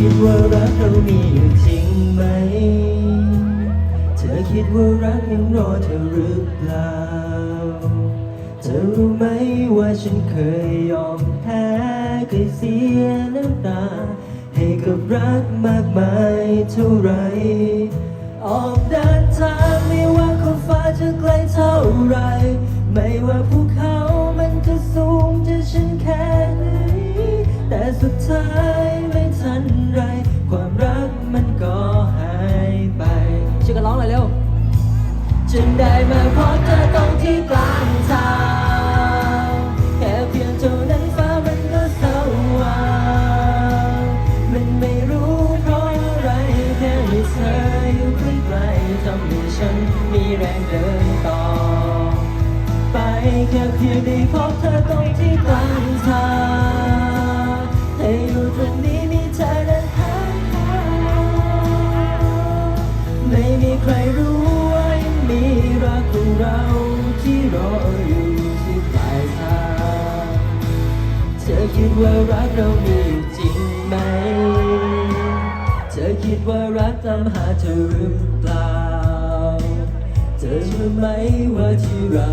คิดว่ารักเรามีอยู่จริงไหม เธอคิดว่ารักยังรอเธอหรือเปล่า เธอรู้ไหมว่าฉันเคยยอมแพ้เคยเสียน้ำตา ให้กับรักมากมายเท่าไร ออกเดินทางไม่ว่าขอบฟ้าจะไกลเท่าไร ไม่ว่าภูเขามันจะสูง จึงได้มาพบเธอตรงที่กลางทางแค่เพียงเท่านั้นฟ้ามันก็สว่างมันไม่รู้เพราะอะไรแค่มีเธออยู่ใกล้ๆทำให้ฉันมีแรงเดินต่อ ไปแค่เพียงได้พบเธอตรง ของเราที่รออยู่ที่ปลายทางเธอคิดว่ารักเรามีอยู่จริงไหม เธอคิดว่ารักตามหาเธอหรือเปล่า เธอรู้ไหมว่าที่เรา